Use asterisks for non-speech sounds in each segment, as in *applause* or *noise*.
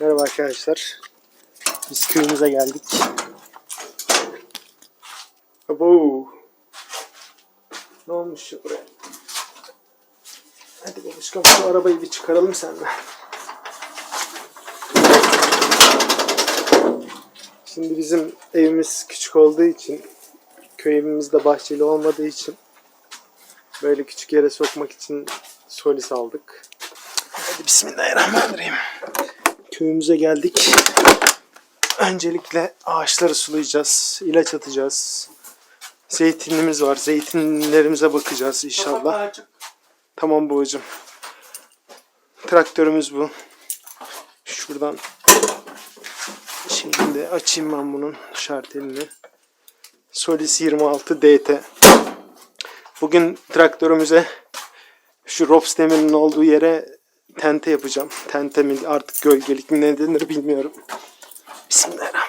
Merhaba arkadaşlar. Biz köyümüze geldik. Abo. Ne olmuş ya buraya? Hadi babuşkam şu arabayı bir çıkaralım seninle. Şimdi bizim evimiz küçük olduğu için köy evimiz de bahçeli olmadığı için böyle küçük yere sokmak için solis aldık. Hadi bismillahirrahmanirrahim. Köyümüze geldik. Öncelikle ağaçları sulayacağız, ilaç atacağız. Zeytinimiz var. Zeytinlerimize bakacağız inşallah. Tamam babacığım. Traktörümüz bu. Şuradan şimdi açayım ben bunun şartelini. Solis 26 DT. Bugün traktörümüze şu Rops demirinin olduğu yere tente yapacağım. Tente mi artık gölgelik mi ne denir bilmiyorum. Bismillahirrahmanirrahim.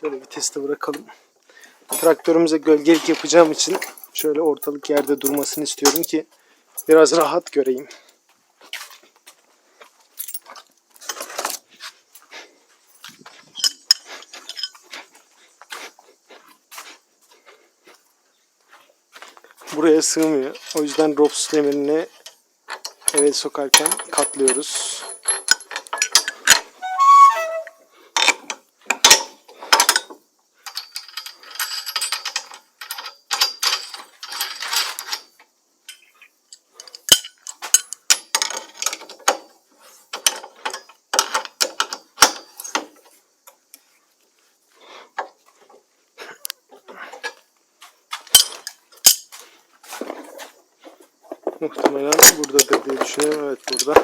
Şöyle viteste bırakalım. Traktörümüze gölgelik yapacağım için şöyle ortalık yerde durmasını istiyorum ki biraz rahat göreyim. Buraya sığmıyor. O yüzden rops demirini eve sokarken katlıyoruz. Muhtemelen buradadır diye düşünüyorum. Evet burada.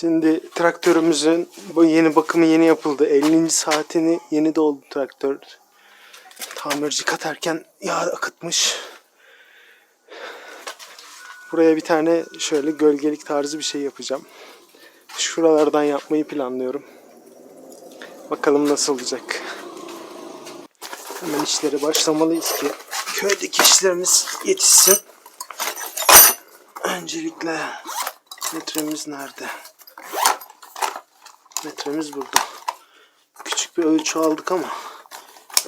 Şimdi traktörümüzün bu yeni bakımı yeni yapıldı. 50. saatini yeni doldu traktör. Tamirci katarken yağ akıtmış. Buraya bir tane şöyle gölgelik tarzı bir şey yapacağım. Şuralardan yapmayı planlıyorum. Bakalım nasıl olacak. Hemen işlere başlamalıyız ki köydeki işlerimiz yetişsin. Öncelikle metremiz nerede? Metremiz burada. Küçük bir ölçü aldık ama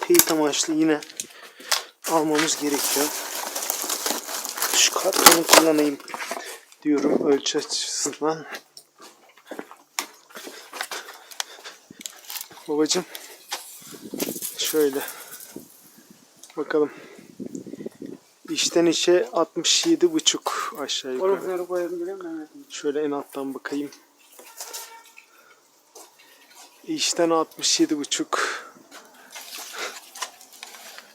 teyit amaçlı yine almamız gerekiyor. Şu kartonu kullanayım diyorum ölçü açısından. Babacım şöyle Bakalım. İşten işe 67 buçuk aşağı yukarı. Şöyle en alttan bakayım. İşten 67 buçuk.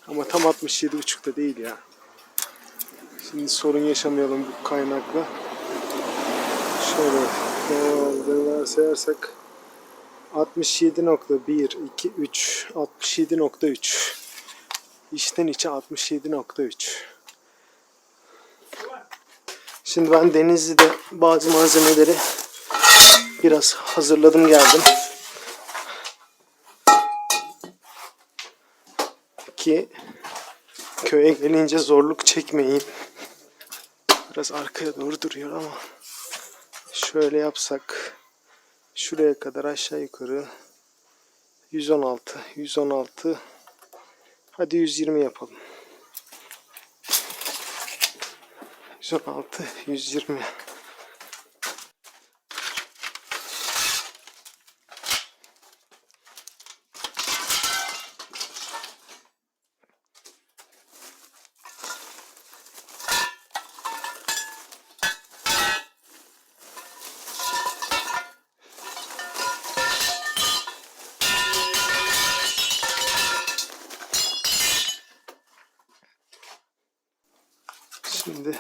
Ama tam 67 buçuk da değil ya. Şimdi sorun yaşamayalım bu kaynakla. Şöyle olduğunu varsayarsak 67.1 2 3 67.3 İşten içe 67.3 Şimdi ben Denizli'de bazı malzemeleri biraz hazırladım geldim. Ki köye gelince zorluk çekmeyeyim. Biraz arkaya doğru duruyor ama şöyle yapsak şuraya kadar aşağı yukarı 116 116 hadi 120 yapalım. 116 120 Şimdi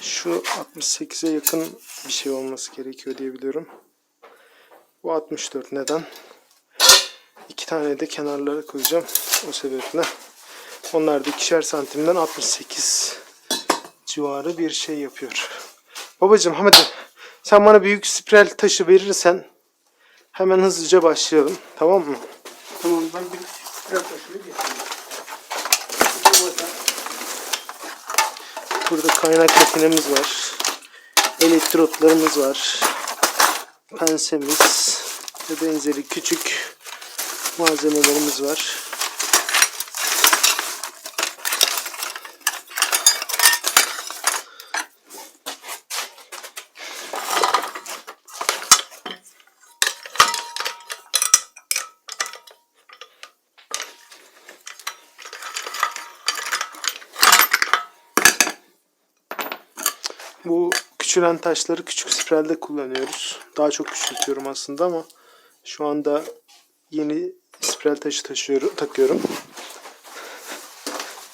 şu 68'e yakın bir şey olması gerekiyor diye biliyorum. Bu 64 neden? İki tane de kenarlara koyacağım. O sebeple. Onlar da ikişer santimden 68 civarı bir şey yapıyor. Babacım hadi sen bana büyük spiral taşı verirsen hemen hızlıca başlayalım. Tamam mı? Tamam ben bir biraz taşını getireyim. Burada kaynak makinemiz var. Elektrotlarımız var. Pensemiz ve benzeri küçük malzemelerimiz var. Bu küçülen taşları küçük spiralde kullanıyoruz. Daha çok küçültüyorum aslında ama şu anda yeni spiral taşı taşıyorum, takıyorum.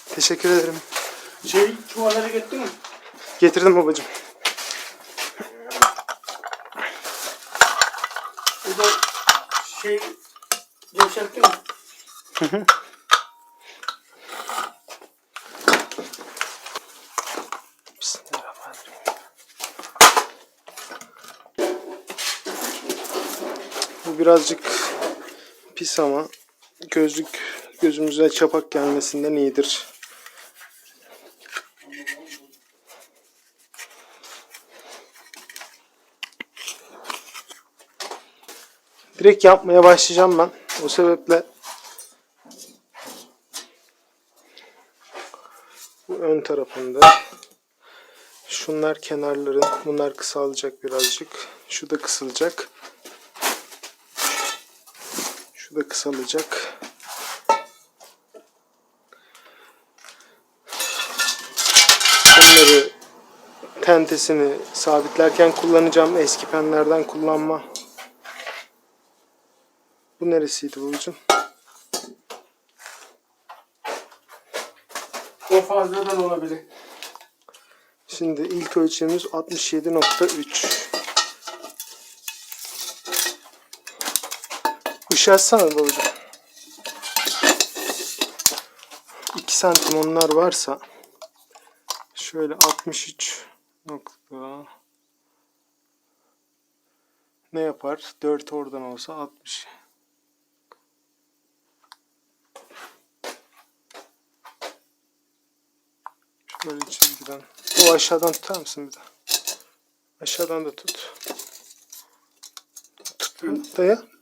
Teşekkür ederim. Şey çuvalları getirdin mi? Getirdim babacığım. O da şey gevşettin mi? Bismillahirrahmanirrahim. Birazcık pis ama gözlük gözümüze çapak gelmesinden iyidir. Direkt yapmaya başlayacağım ben. O sebeple bu ön tarafında Şunlar kenarların, bunlar kısalacak birazcık. Şu da kısılacak. Şu da kısalacak. Bunları tentesini sabitlerken kullanacağım. Eski penlerden kullanma. Bu neresiydi babacığım? O fazladan olabilir. Şimdi ilk ölçümüz 67.3. Işığı açsana babacığım. 2 santim onlar varsa şöyle 63 nokta ne yapar? 4 oradan olsa 60. Şöyle çizgiden. O aşağıdan tutar mısın bir de? Aşağıdan da tut. Tut. Daya.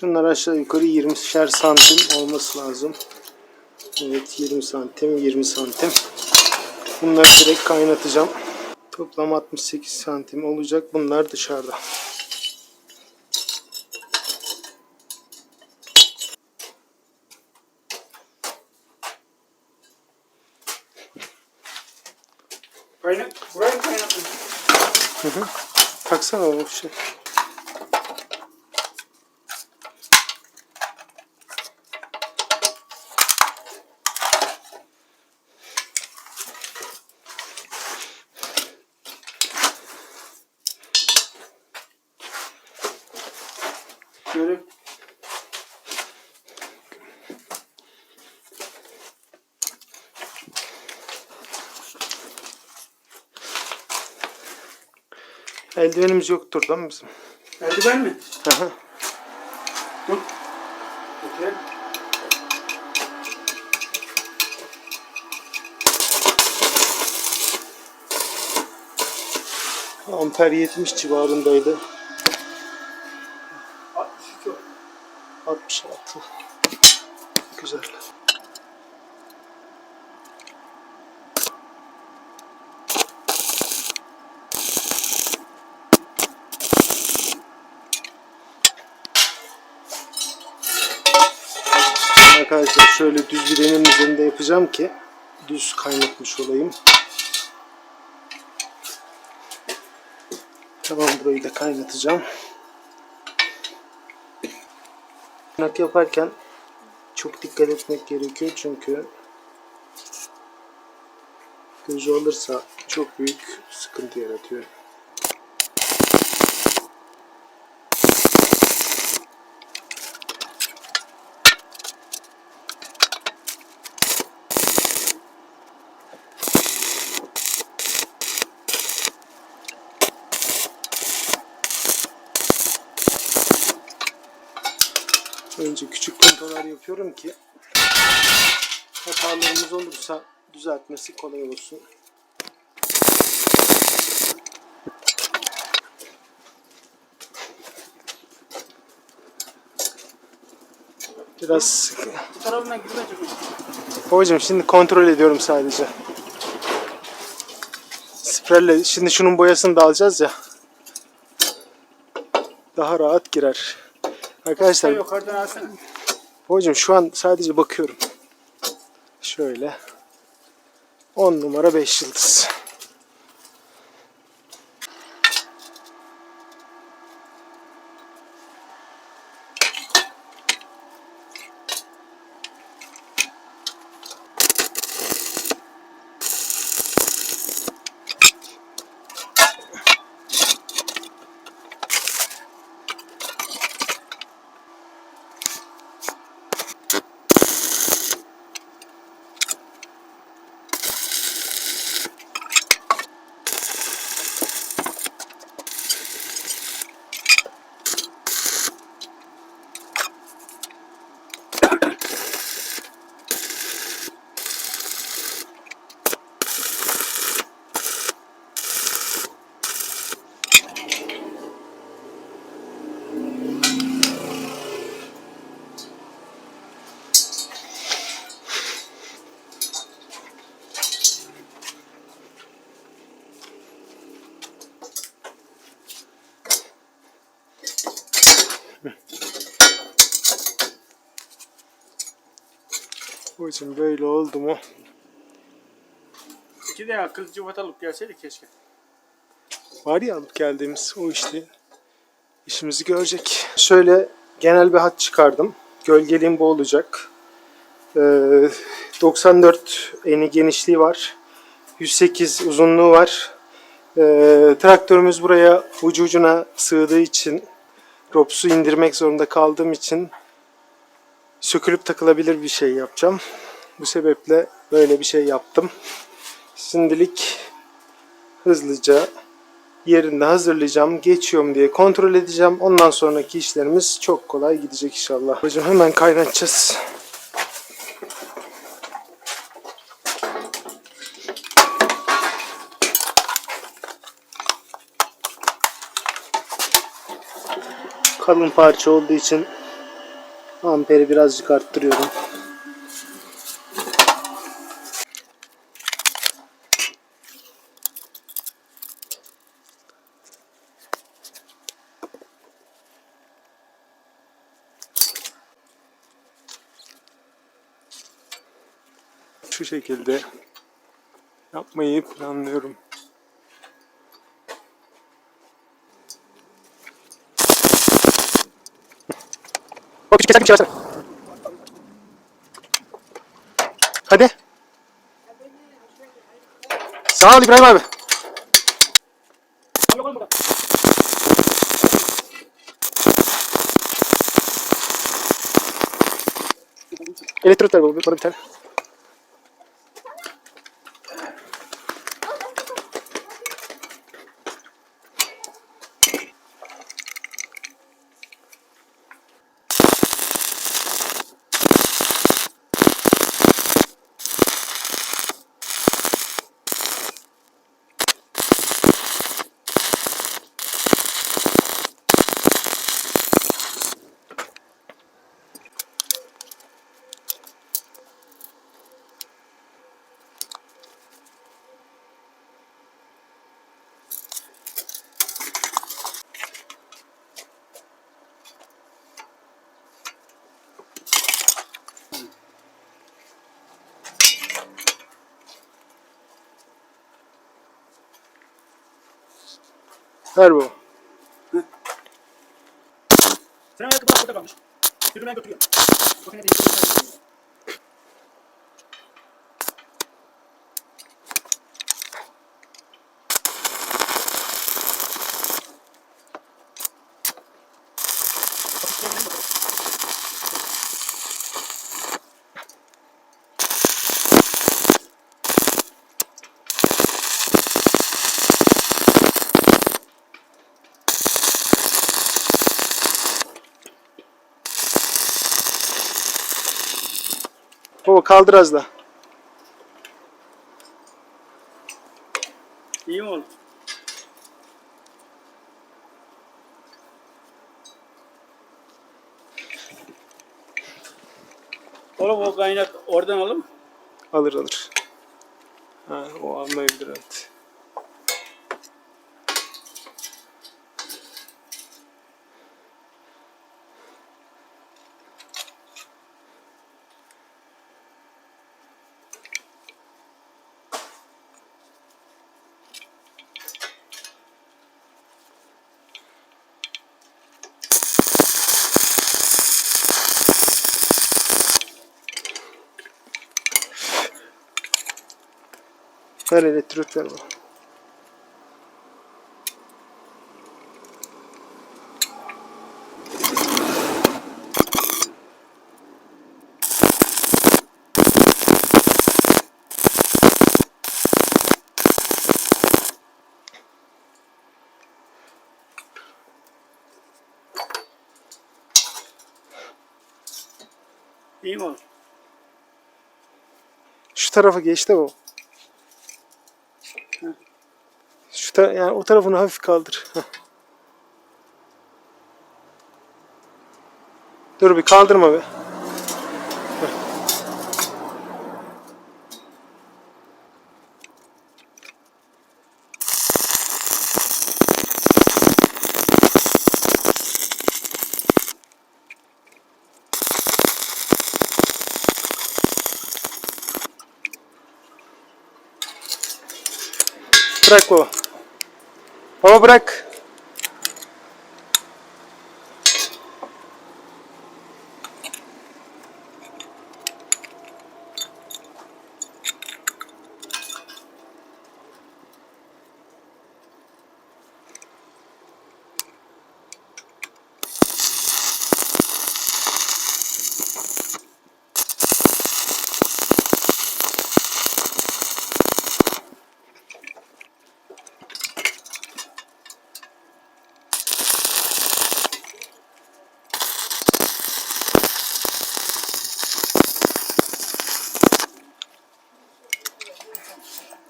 Şunlar aşağı yukarı 20'şer santim olması lazım. Evet 20 santim 20 santim. Bunları direkt kaynatacağım. Toplam 68 santim olacak. Bunlar dışarıda. Kaynat. Burayı kaynatın. Taksana o şey. Böyle Eldivenimiz yoktur lan bizim. eldiven mi? Dur. Amper 70 civarındaydı. 66. Güzel. Arkadaşlar şöyle düz bir denemin üzerinde yapacağım ki düz kaynatmış olayım. Tamam burayı da kaynatacağım. Kaynak yaparken çok dikkat etmek gerekiyor çünkü gözü alırsa çok büyük sıkıntı yaratıyor. Önce küçük puntolar yapıyorum ki hatalarımız olursa düzeltmesi kolay olsun. Biraz Bu tarafına mi? Babacım şimdi kontrol ediyorum sadece. Sprelle şimdi şunun boyasını da alacağız ya. Daha rahat girer. Arkadaşlar yukarıdan alsana. Hocam şu an sadece bakıyorum. Şöyle. 10 numara 5 yıldız. Hocam böyle oldu mu? İki de akıl cıvatalık gelseydi keşke. Var ya alıp geldiğimiz o işte işimizi görecek. Şöyle genel bir hat çıkardım. Gölgeliğim bu olacak. Ee, 94 eni genişliği var. 108 uzunluğu var. Ee, traktörümüz buraya ucu ucuna sığdığı için ropsu indirmek zorunda kaldığım için sökülüp takılabilir bir şey yapacağım. Bu sebeple böyle bir şey yaptım. Şimdilik hızlıca yerinde hazırlayacağım. Geçiyorum diye kontrol edeceğim. Ondan sonraki işlerimiz çok kolay gidecek inşallah. Hocam hemen kaynatacağız. Kalın parça olduğu için Amperi birazcık arttırıyorum. Şu şekilde yapmayı planlıyorum. O küçük keser gibi. Hadi. Sağ ol İbrahim abi. Yok oğlum burada. Elektrot ver bana bana bir tane. Ver bu. Senin ayakkabılar burada kalmış. Yürü ben götürüyorum. Makine değiştireyim. Baba kaldır az da. İyi mi oldu? Oğlum o kaynak oradan alalım. Alır alır. Ha, o almayabilir evet. Ver bana. İyi mi? Şu tarafa geç de bu. Şu ta yani o tarafını hafif kaldır. Heh. *laughs* Dur bir kaldırma be. Bırak baba. Baba bırak.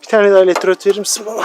Bir tane daha elektrot verir misin baba?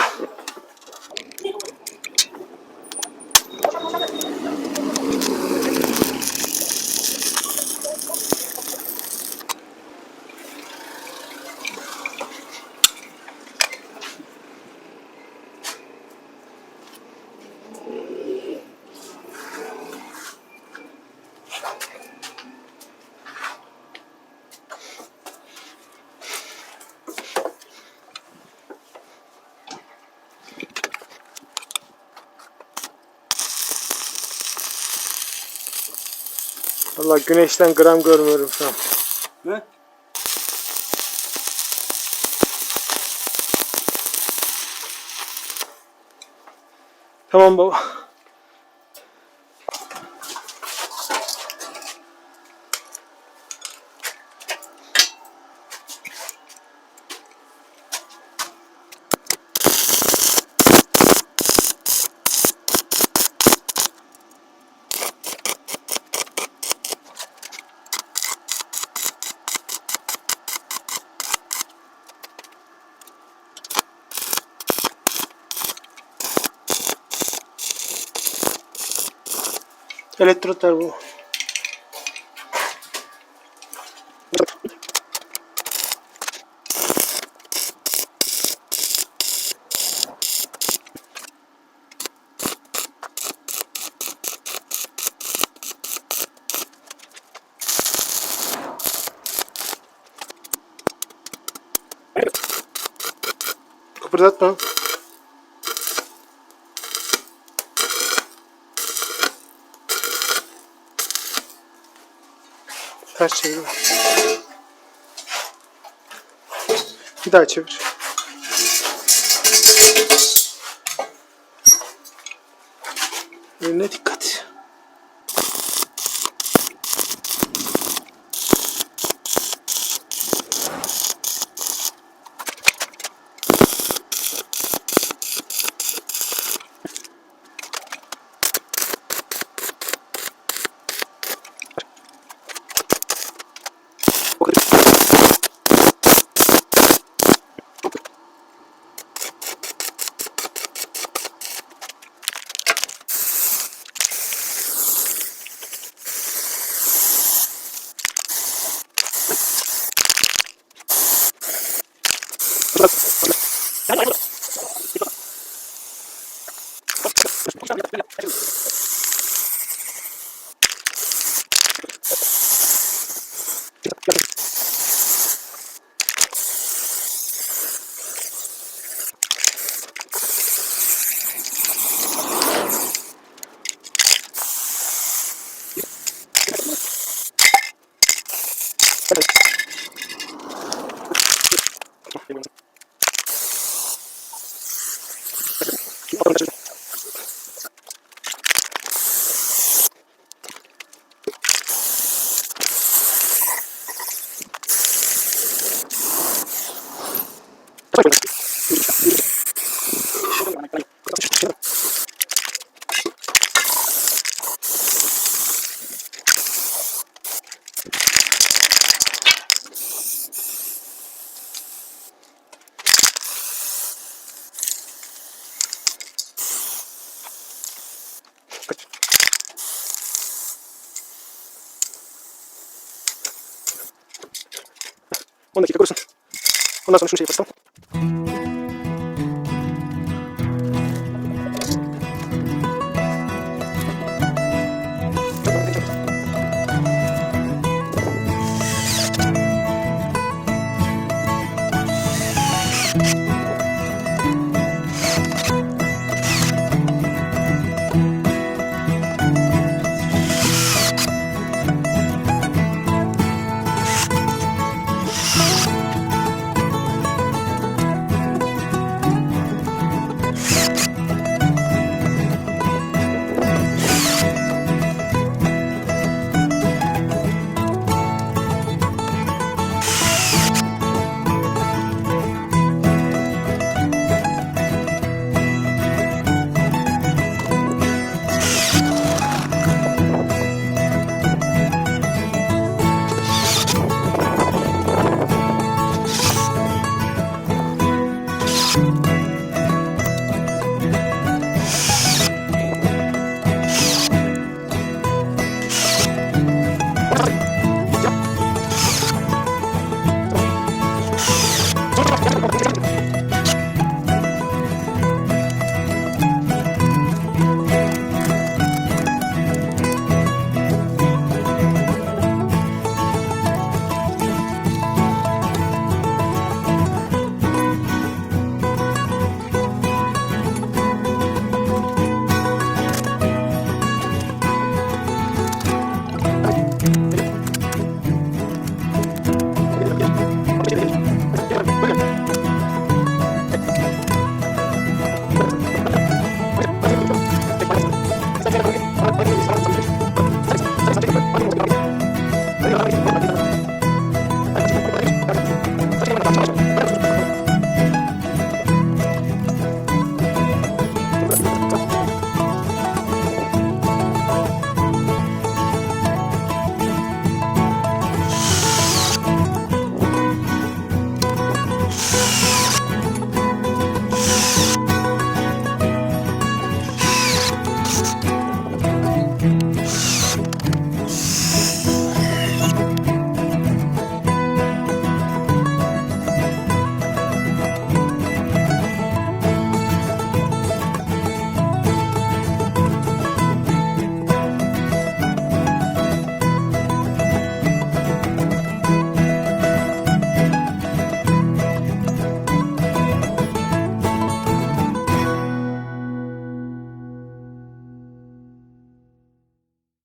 Valla güneşten gram görmüyorum şu an. Ne? Tamam baba. Elektrotlar bu. Kıpırdatma. Ters çevir. Bir daha çevir. Он на какой курс? У нас он шумший постал.